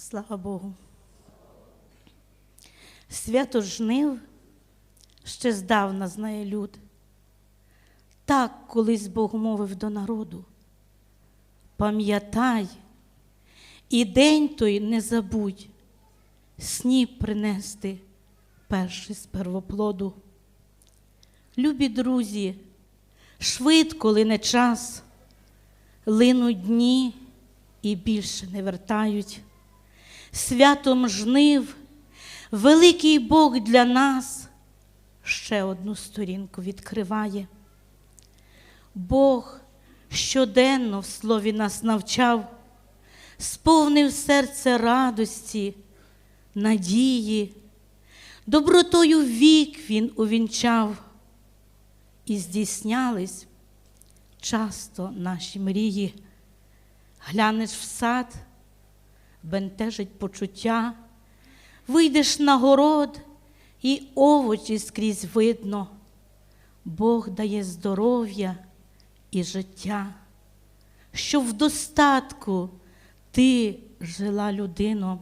Слава Богу. Свято жнив ще здавна знає люд. Так колись Бог мовив до народу. Пам'ятай, і день той не забудь, сніп принести перший з первоплоду. Любі друзі, швидко лине час, линуть дні і більше не вертають. Святом жнив, великий Бог для нас ще одну сторінку відкриває. Бог щоденно в слові нас навчав, сповнив серце радості, надії, добротою вік він увінчав, і здійснялись часто наші мрії. Глянеш в сад, бентежить почуття, вийдеш на город, і овочі скрізь видно. Бог дає здоров'я і життя, щоб в достатку ти жила людино.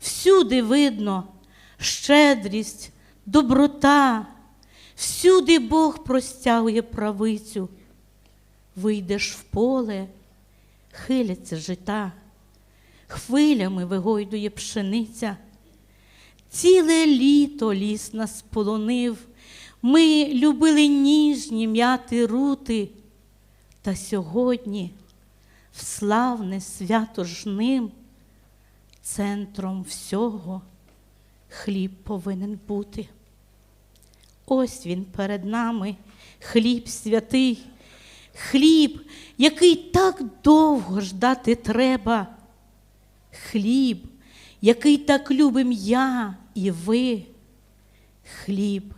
Всюди видно щедрість, доброта, всюди Бог простягує правицю. Вийдеш в поле, хиляться жита, хвилями вигойдує пшениця. Ціле літо ліс нас полонив, ми любили ніжні м'яти рути, та сьогодні в славне свято жним центром всього хліб повинен бути. Ось він перед нами, хліб святий, хліб, який так довго ждати треба, хліб, який так любим я і ви, хліб,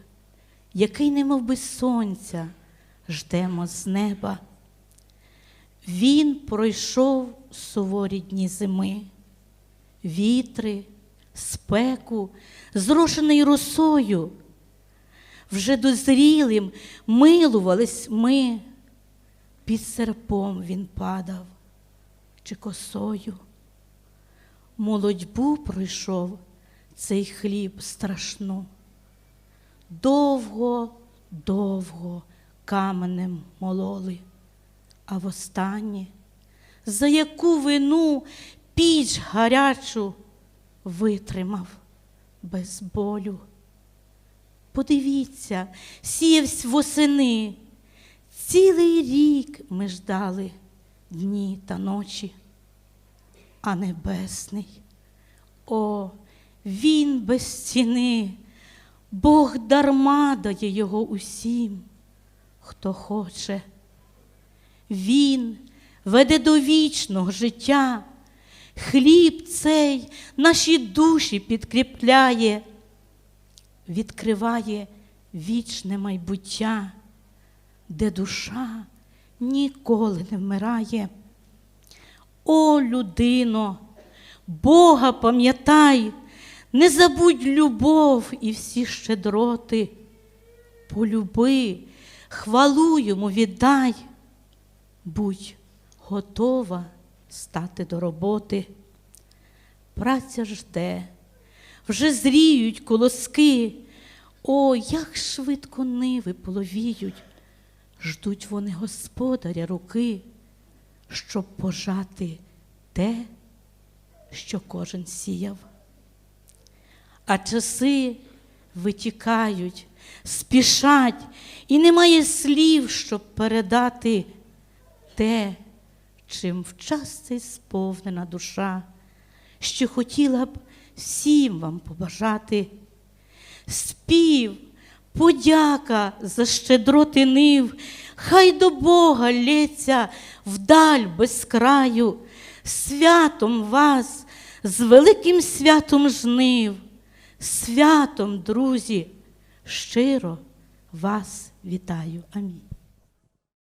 який немов би сонця ждемо з неба. Він пройшов суворі дні зими, вітри, спеку, зрошений росою. Вже дозрілим милувались ми, під серпом він падав чи косою. Молодьбу пройшов цей хліб страшну. Довго, довго каменем мололи, а востаннє, за яку вину піч гарячу витримав без болю. Подивіться, сіявсь восени, цілий рік ми ждали дні та ночі, а небесний, о, він без ціни, Бог дарма дає його усім, хто хоче. Він веде до вічного життя, хліб цей наші душі підкріпляє відкриває вічне майбуття, де душа ніколи не вмирає. О, людино, Бога пам'ятай, не забудь любов і всі щедроти. Полюби, хвалу йому віддай, будь готова стати до роботи. Праця жде, вже зріють колоски. О, як швидко ниви половіють, ждуть вони господаря руки, щоб пожати те, що кожен сіяв. А часи витікають, спішать, і немає слів, щоб передати те, чим в час сповнена душа, що хотіла б всім вам побажати. Спів, подяка за щедроти нив, хай до Бога лється вдаль без краю, святом вас, з великим святом жнив, святом, друзі, щиро вас вітаю. Амінь.